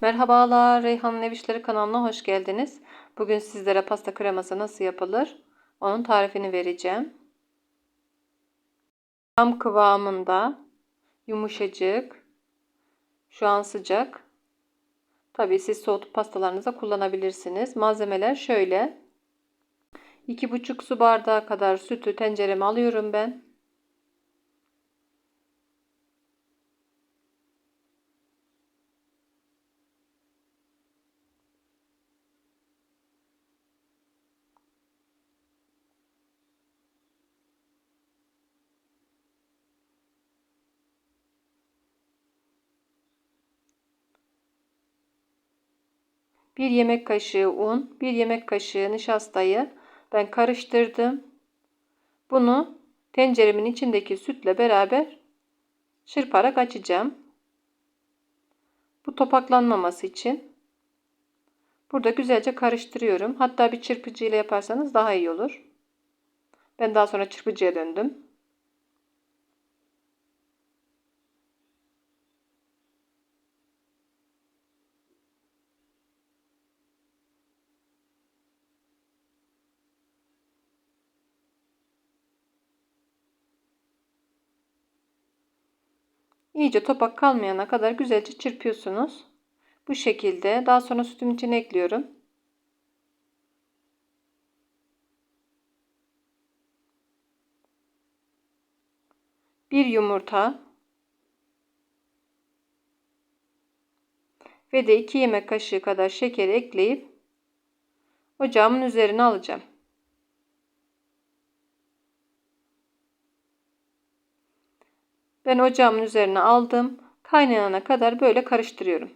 Merhabalar, Reyhan'ın Ev kanalına hoş geldiniz. Bugün sizlere pasta kreması nasıl yapılır? Onun tarifini vereceğim. Tam kıvamında, yumuşacık, şu an sıcak. Tabii siz soğutup pastalarınıza kullanabilirsiniz. Malzemeler şöyle. 2,5 su bardağı kadar sütü tencereme alıyorum ben. Bir yemek kaşığı un, bir yemek kaşığı nişastayı ben karıştırdım. Bunu tenceremin içindeki sütle beraber çırparak açacağım. Bu topaklanmaması için burada güzelce karıştırıyorum. Hatta bir çırpıcı ile yaparsanız daha iyi olur. Ben daha sonra çırpıcıya döndüm. İyice topak kalmayana kadar güzelce çırpıyorsunuz. Bu şekilde daha sonra sütün içine ekliyorum. Bir yumurta ve de 2 yemek kaşığı kadar şeker ekleyip ocağımın üzerine alacağım. Ben ocağımın üzerine aldım. Kaynayana kadar böyle karıştırıyorum.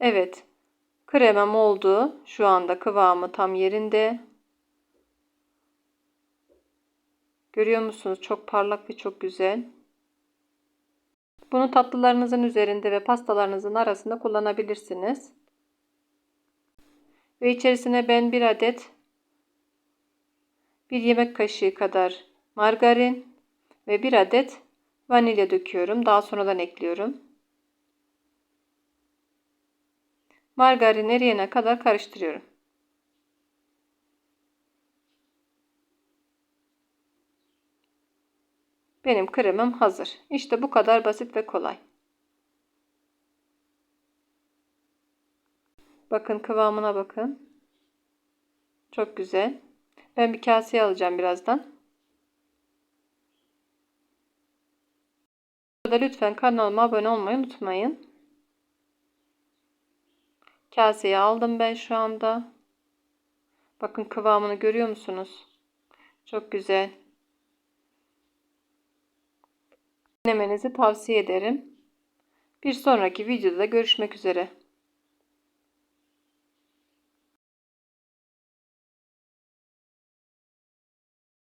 Evet. Kremam oldu. Şu anda kıvamı tam yerinde. Görüyor musunuz? Çok parlak ve çok güzel. Bunu tatlılarınızın üzerinde ve pastalarınızın arasında kullanabilirsiniz. Ve içerisine ben bir adet bir yemek kaşığı kadar margarin ve bir adet vanilya döküyorum. Daha sonradan ekliyorum. Margarin eriyene kadar karıştırıyorum. Benim kremim hazır. İşte bu kadar basit ve kolay. Bakın kıvamına bakın. Çok güzel. Ben bir kaseye alacağım birazdan. Burada lütfen kanalıma abone olmayı unutmayın. Kaseye aldım ben şu anda. Bakın kıvamını görüyor musunuz? Çok güzel. Denemenizi tavsiye ederim. Bir sonraki videoda görüşmek üzere.